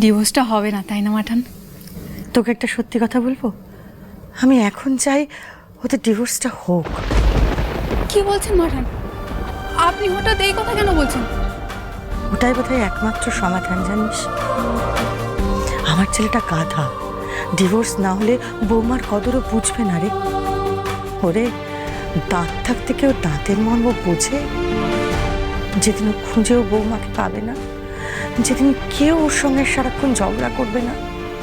ডিভোর্সটা হবে না তাই না মাঠান? তোকে একটা সত্যি কথা বলব? আমি এখন চাই ওদের ডিভোর্সটা হোক। কি বলছেন মাঠান? আপনি হঠাৎ এই কথা কেন বলছেন? ওটাই বোধহয় একমাত্র সমাধান জানিস? আমার ছেলেটা গাধা। ডিভোর্স না হলে বৌমার কদরও বুঝবে না রে। ওরে দাঁত থাকতে কেউ দাঁতের মর্ম বোঝে? যেদিন খুঁজেও বৌমাকে পাবে না। যেদিন কেউ ওর সঙ্গে সারাক্ষণ ঝগড়া করবে না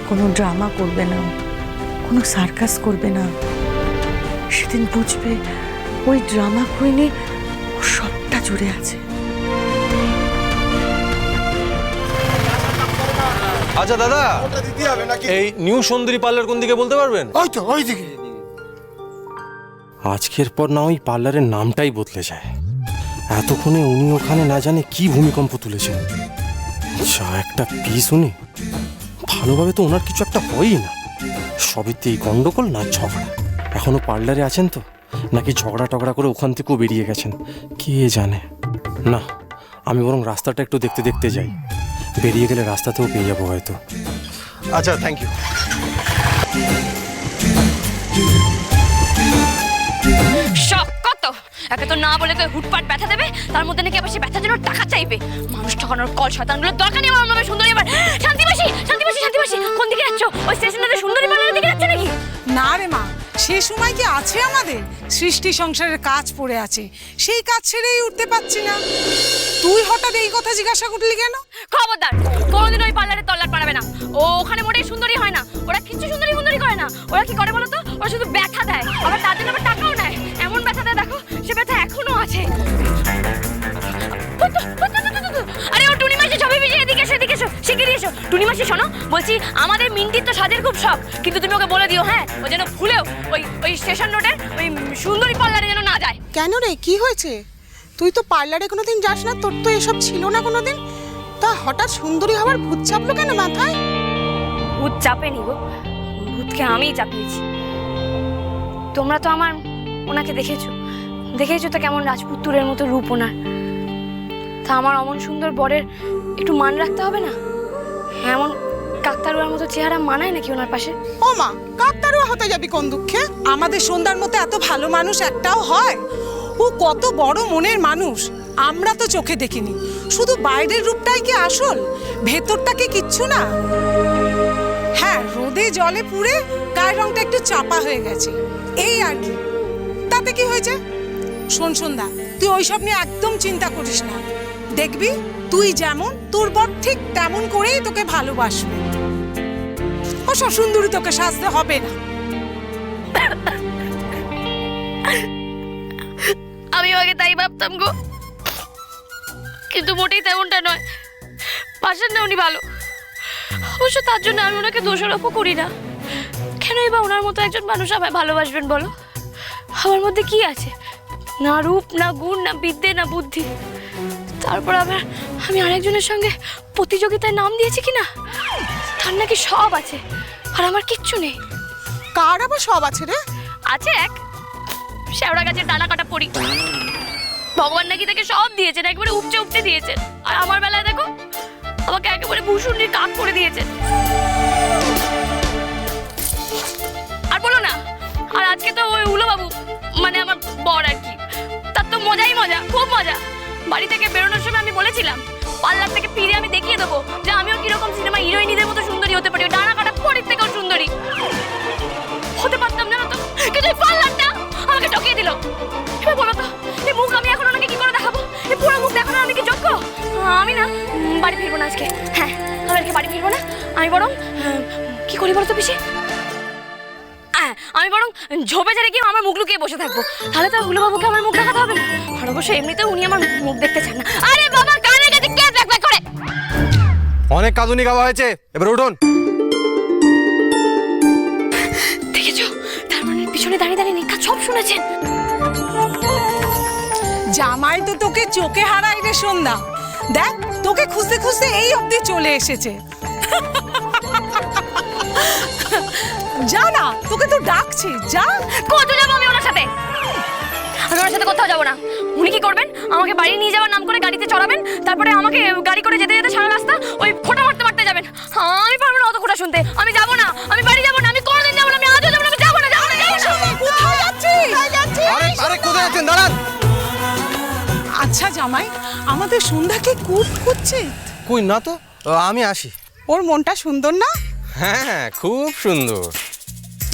কোনো ড্রামা করবে না কোনো সার্কাস করবে না সেদিন বুঝবে ওই ড্রামা কুইনে ও সবটা জুড়ে আছে। আচ্ছা দাদা। দিতে হবে নাকি? এই নিউ সুন্দরী পার্লার কোন দিকে বলতে পারবেন? ওই তো ওই দিকে। আজকের পর না ওই পার্লারের নামটাই বদলে যায়। এতক্ষণে উনি ওখানে না জানে কি ভূমিকম্প তুলেছেন। যা একটা পিস শুনি? ভালোভাবে তো ওনার কিছু একটা হয়ই না। সবেতে এই গন্ডগোল না ঝগড়া। এখনও পার্লারে আছেন তো? নাকি ঝগড়া টগড়া করে ওখান থেকেও বেরিয়ে গেছেন? কে জানে? না আমি বরং রাস্তাটা একটু দেখতে দেখতে যাই। বেরিয়ে গেলে রাস্তাতেও পেয়ে যাব হয়তো। আচ্ছা থ্যাংক ইউ শখ কত একে তো না বলে তো হুটপাট ব্যথা দেবে তার মধ্যে নাকি আবার সে ব্যথার জন্য টাকা চাইবে। মানুষ ঠকানোর কল শয়তানগুলো দরকার নেই আমার নামে সুন্দরী এবার। শান্তিবাসী শান্তিবাসী শান্তিবাসী কোন দিকে যাচ্ছ? ওই স্টেশনে সুন্দরী পার্লারের দিকে যাচ্ছ নাকি? না রে মা সে সময় কি আছে আমাদের? সৃষ্টি সংসারের কাজ পড়ে আছে সেই কাজ ছেড়েই উঠতে পারছি না। তুই হঠাৎ এই কথা জিজ্ঞাসা করলি কেন? খবরদার কোনোদিন ওই পার্লারে তল্লাট পারাবে না। ও ওখানে মোটেই সুন্দরী হয় না ওরা কিছু সুন্দরী সুন্দরী করে না। ওরা কি করে বলো তো ওরা শুধু ব্যথা দেয় আবার তার জন্য আবার টাকাও নেয়। সে ব্যথা এখনও আছে। আরে ও টুনি মাসি ছবি ভিজে এদিকে এসো এদিকে এসো শিগগিরই এসো। টুনি মাসি শোনো বলছি আমাদের মিন্টির তো সাজের খুব শখ কিন্তু তুমি ওকে বলে দিও হ্যাঁ? ও যেন ভুলেও ওই ওই স্টেশন রোডের ওই সুন্দরী পার্লারে যেন না যায়। কেন রে? কি হয়েছে? তুই তো পার্লারে কোনোদিন যাস না তোর তো এসব ছিল না কোনোদিন। তা হঠাৎ সুন্দরী হওয়ার ভূত চাপলো কেন মাথায়? ভূত চাপেনি গো ভূতকে আমিই চাপিয়েছি। তোমরা তো আমার ওনাকে দেখেছ। দেখেছ তো কেমন রাজপুত্তুরের মতো রূপ ওনার। তা আমার অমন সুন্দর বরের একটু মান রাখতে হবে না? এমন কাকতারুয়ার মতো চেহারা মানায় নাকি ওনার পাশে? ও মা, কাকতারুয়া হতে যাবি কোন দুঃখে? আমাদের সন্ধ্যার মতো এত ভালো মানুষ একটাও হয়। ও কত বড় মনের মানুষ, আমরা তো চোখে দেখিনি। শুধু বাইরের রূপটাই কি আসল? ভেতরটা কি কিচ্ছু না? হ্যাঁ রোদে জলে পুড়ে গায়ের রংটা একটু চাপা হয়ে গেছে। এই আর কি, তাতে কি হয়েছে? শোন সন্ধ্যা, তুই ওইসব নিয়ে একদম চিন্তা করিস না। দেখবি, তুই যেমন, তোর বর ঠিক তেমন করেই তোকে ভালোবাসবে। ও সব সুন্দরী তোকে সাজতে হবে না। আমি আগে তাই ভাবতাম গো। কিন্তু মোটেই তেমনটা নয়। পাশের না উনি ভালো। অবশ্য তার জন্য আমি ওনাকে দোষারোপও করি না। কেনই বা ওনার মতো একজন মানুষ আমায় ভালোবাসবেন বলো? আমার মধ্যে কি আছে? না রূপ না গুণ না বিদ্যে না বুদ্ধি। তারপর আবার আমি আরেকজনের সঙ্গে প্রতিযোগিতায় নাম দিয়েছি কি না তার নাকি সব আছে আর আমার কিচ্ছু নেই। কার আবার সব আছে রে? আছে এক। শেওড়া গাছের ডানা কাটা পড়ি ভগবান নাকি তাকে সব দিয়েছেন একেবারে উপচে উপচে দিয়েছেন। আর আমার বেলায় দেখো আমাকে একেবারে ভূষণের কাক করে দিয়েছেন। আর বলো না আর আজকে তো ওই উলো বাবু মানে আমার বর আর কি। তো মজাই মজা, খুব মজা। বাড়ি থেকে বেরোনোর সময় আমি বলেছিলাম, পার্লার থেকে ফিরে আমি দেখিয়ে দেবো যে আমিও কীরকম সিনেমা হিরোইনিদের মতো সুন্দরী হতে পারি ডানা কাটা পরির থেকেও সুন্দরী। হতে পারতাম না তো? কিন্তু পার্লারটা আমাকে ঠকিয়ে দিল। এবার বলো তো, এই মুখ আমি এখন ওনাকে কি করে দেখাবো? এই পুরো মুখ দেখানো আমি কি যোগ্য? আমি না, বাড়ি ফিরবো না আজকে। হ্যাঁ আমি আজকে বাড়ি ফিরবো না। আমি বরং কি করি বলো তো পিসি? আমি বরং ঝোপে ঝাড়ে গিয়ে আমার মুখ লুকিয়ে বসে থাকব। তাহলে তো হুলো বাবুকে আমার মুখ দেখাতে হবে না। আর অবশ্য এমনিতে উনি আমার মুখ দেখতে চান না। আরে বাবা কানে কাছে কে ব্যাক ব্যাক করে? অনেক কাঁদুনি গাওয়া হয়েছে। এবার উঠুন। দেখেছ? তার মানে পিছনে দাঁড়িয়ে দাঁড়িয়ে নিকা সব শুনেছেন। জামাই তো তোকে চোখে হারাই রে সন্ধ্যা। দেখ তোকে খুঁজতে খুঁজতে এই অবধি চলে এসেছে। যা না তোকে তো ডাকছে যা। কত যাব আমি ওনার সাথে? আমি ওনার সাথে কোথাও যাব না। উনি কি করবেন? আমাকে বাড়ি নিয়ে যাওয়ার নাম করে গাড়িতে চড়াবেন তারপরে আমাকে গাড়ি করে যেতে যেতে সারা রাস্তা ওই খোটা মারতে মারতে যাবেন। আমি পারব না অত খোটা শুনতে। আমি যাব না আমি বাড়ি যাব না আমি কোনোদিন যাব না আমি আজও যাব না আমি যাব না যাব না আচ্ছা জামাই আমাদের সন্ধ্যাকে কুট করছে কই না তো? আমি আসি। ওর মনটা সুন্দর না? হ্যাঁ, হ্যাঁ খুব সুন্দর।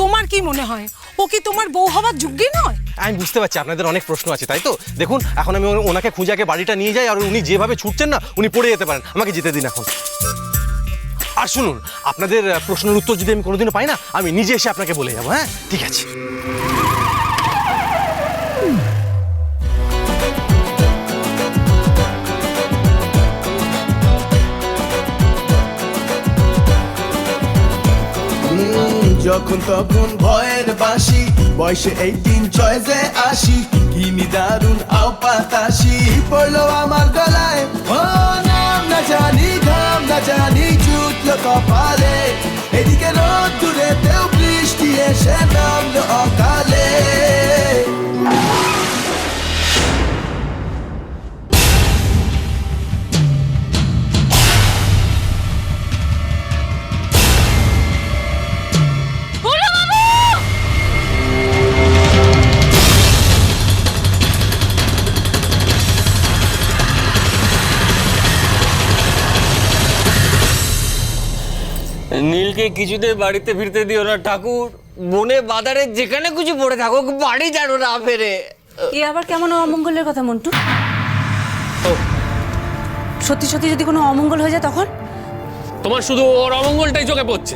তোমার কি মনে হয়? ও কি তোমার বউ হওয়ার যোগ্যই নয়? আমি বুঝতে পারছি, আপনাদের অনেক প্রশ্ন আছে, তাই তো? দেখুন, এখন আমি ওনাকে খুঁজে আগে বাড়িটা নিয়ে যাই, আর উনি যেভাবে ছুটছেন না, উনি পড়ে যেতে পারেন। আমাকে যেতে দিন এখন। আর শুনুন, আপনাদের প্রশ্নের উত্তর যদি আমি কোনোদিনও পাই না, আমি নিজে এসে আপনাকে বলে যাব হ্যাঁ? ঠিক আছে। যখন তখন ভয়ের বাসি বয়সে এই দিন জয় যে আসি কিনি দারুণ আও পাতাসি পড়ল আমার গলায়, ও নাম না জানি ধাম না জানি, জুটলো কপালে, এদিকে রোদ দূরে তেও বৃষ্টি এসে নামলো নীলকে কিছুতে বাড়িতে ফিরতে দিও না ঠাকুর। বনে বাজারে যেখানে কিছু পড়ে থাকো বাড়ি জানো না ফেরে। এ আবার কেমন অমঙ্গলের কথা মন্টু? সত্যি সত্যি যদি কোনো অমঙ্গল হয়ে যায় তখন? তোমার শুধু ওর অমঙ্গলটাই চোখে পড়ছে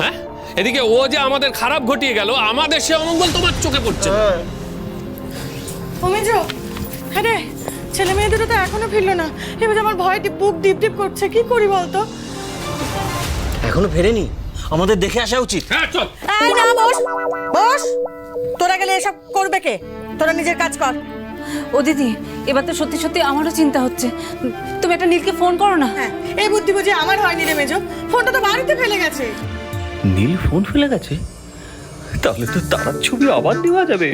হ্যাঁ? এদিকে ও যে আমাদের খারাপ ঘটিয়ে গেল আমাদের সে অমঙ্গল তোমার চোখে পড়ছে। অমিজ হ্যাঁ রে ছেলে মেয়ে দুটো তো এখনও ফিরলো না। এবার আমার ভয় ডিপ বুক ডিপ ডিপ করছে কি করি বলতো? এখনও ফেরেনি? আমাদের দেখে আসা উচিত। হ্যাঁ চল। এই না বস। বস তোরা গেলে এসব করবে কে? তোরা নিজের কাজ কর। ও দিদি এবার তো সত্যি সত্যি আমারও চিন্তা হচ্ছে। তুমি একটা নীলকে ফোন করো না। হ্যাঁ এই বুদ্ধি বুঝি আমার হয়নি রে মেজো। ফোনটা তো বাড়িতে ফেলে গেছে। নীল ফোন ফেলে গেছে? তাহলে তো তার ছবি আবার দেওয়া যাবে।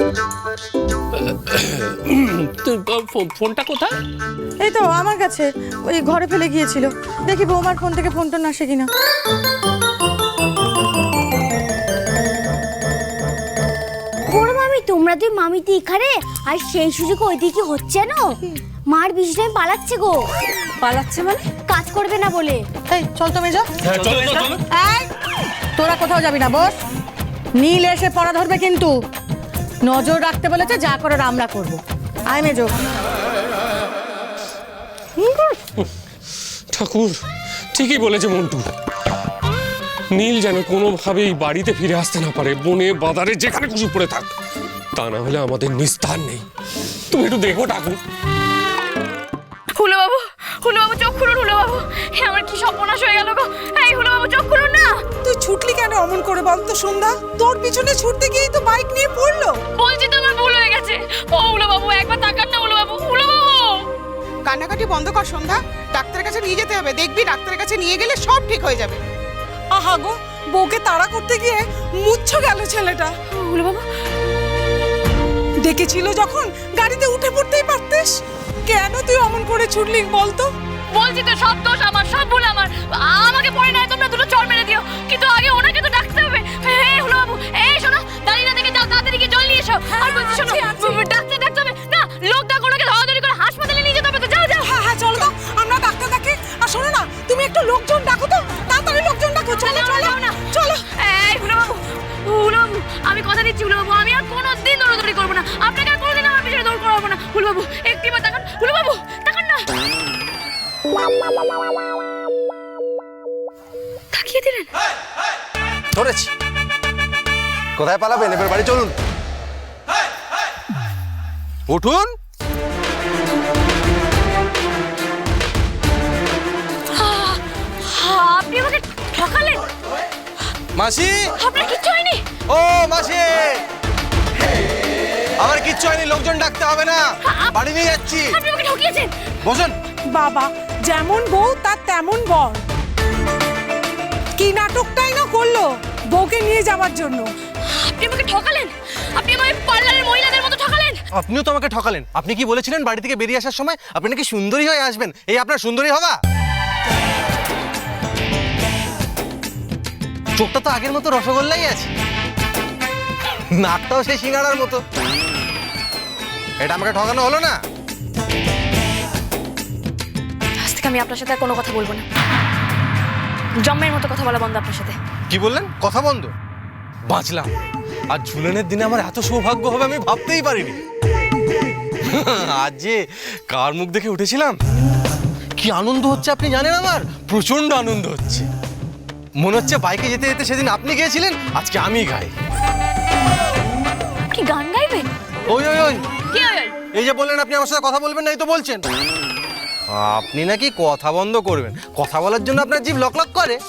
তুই ফোনটা কোথায়? এই তো আমার কাছে। ওই ঘরে ফেলে গিয়েছিল। দেখি বৌমার ফোন থেকে ফোন টোন আসে কিনা। বড় মামি তোমরা দুই মামিতে এখানে? আর সেই সুযোগ ওইদিকে হচ্ছে না? মার টাইম পালাচ্ছে গো। পালাচ্ছে মানে? কাজ করবে না বলে। এই চল তো মেজো। চলো তো, তোরা কোথাও যাবি না বস। নীল এসে পড়া ধরবে কিন্তু। নজর রাখতে বলেছে যা করার আমরা করব। আয় মেজো। ঠাকুর ঠিকই বলেছে মন্টু। নীল যেন কোনোভাবেই বাড়িতে ফিরে আসতে না পারে বনে বাজারে যেখানে খুশি পড়ে থাক। তা না হলে আমাদের নিস্তার নেই। তুমি একটু দেখো ঠাকুর। হুলো বাবু হুলো বাবু চোখ খুলুন হুলো বাবু হে আমার কি সর্বনাশ হয়ে গেল গো। কেন অমন করে বল তো সন্ধ্যা। তোর পিছনে ছুটতে গিয়েই তো বাইক নিয়ে পড়ল। বলছি তো আমার ভুল হয়ে গেছে। ও হুলো বাবু একবার তাকান না হুলো বাবু হুলো বাবু কান্নাকাটি বন্ধ কর সন্ধ্যা। ডাক্তারের কাছে নিয়ে যেতে হবে। দেখবি ডাক্তারের কাছে নিয়ে গেলে সব ঠিক হয়ে যাবে। আহা গো বউকে তাড়া করতে গিয়ে মুচ্ছ গেল ছেলেটা। হুলো বাবু ডেকেছিল যখন? গাড়িতে উঠে পড়তেই পারতিস। কেন তুই অমন করে ছুটলি বলতো? বলছি তো সব দোষ আমার সব ভুল আমার। আমাকে পড়ে নাই তোমরা দুটো চড় মেরে দিও। কিন্তু আগে ওনাকে তাকিয়ে দিলেন? ধরেছি। কোথায় পালাবেন? এবার বাড়ি চলুন। উঠুন। আপনি আমাকে ঠকালেন? মাসি! আপনার কিচ্ছু হয়নি? ও মাসি! আমার কিচ্ছু হয়নি লোকজন ডাকতে হবে না। বাড়ি নিয়ে যাচ্ছি। আপনি আমাকে ঠকিয়েছেন? বসুন। বাবা যেমন বউ তার তেমন বর। কি নাটকটাই না করল বউকে নিয়ে যাওয়ার জন্য? আপনি আমাকে ঠকালেন? আপনি আমাকে পার্লারের মহিলাদের মতো ঠকালেন? আপনিও তো আমাকে ঠকালেন। আপনি কি বলেছিলেন বাড়ি থেকে বেরিয়ে আসার সময় আপনি নাকি সুন্দরী হয়ে আসবেন? এই আপনার সুন্দরী হওয়া? চোখটা তো আগের মতো রসগোল্লাই আছে। নাকটাও সেই সিঙ্গাড়ার মতো। এটা আমাকে ঠকানো হলো না? আমি আপনার সাথে আর কোনো কথা বলব না। জম্মের মতো কথা বলা বন্ধ আপনার সাথে। কি বললেন? কথা বন্ধ? বাঁচলাম। আর ঝুলনের দিনে আমার এত সৌভাগ্য হবে আমি ভাবতেই পারিনি। আজ যে কার মুখ দেখে উঠেছিলাম? কি আনন্দ হচ্ছে আপনি জানেন আমার? প্রচণ্ড আনন্দ হচ্ছে। মনে হচ্ছে বাইকে যেতে যেতে সেদিন আপনি গিয়েছিলেন আজকে আমি গাই কি গান গাইবেন? ওই ওই ওই। কি ওই ওই? এই যে বললেন আপনি আমার সাথে কথা বলবেন না এই তো বলছেন। আপনি নাকি কথা বন্ধ করবেন। কথা বলার জন্য আপনার জিভ লক লক করে।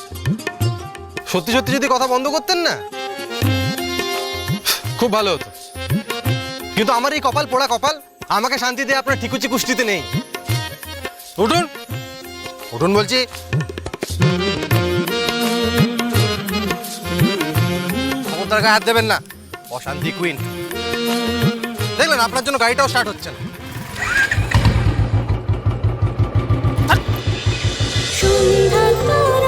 সত্যি সত্যি যদি কথা বন্ধ করতেন না? খুব ভালো হতো। কিন্তু আমার এই কপাল পোড়া কপাল, আমাকে শান্তি দিয়ে আপনার ঠিকুচি কুষ্টিতে নেই। উঠুন। উঠুন বলছি। ক্ষমতার হাত দেবেন না। অশান্তি, কুইন। দেখলেন, আপনার জন্য গাড়িটাও স্টার্ট হচ্ছে না। 看他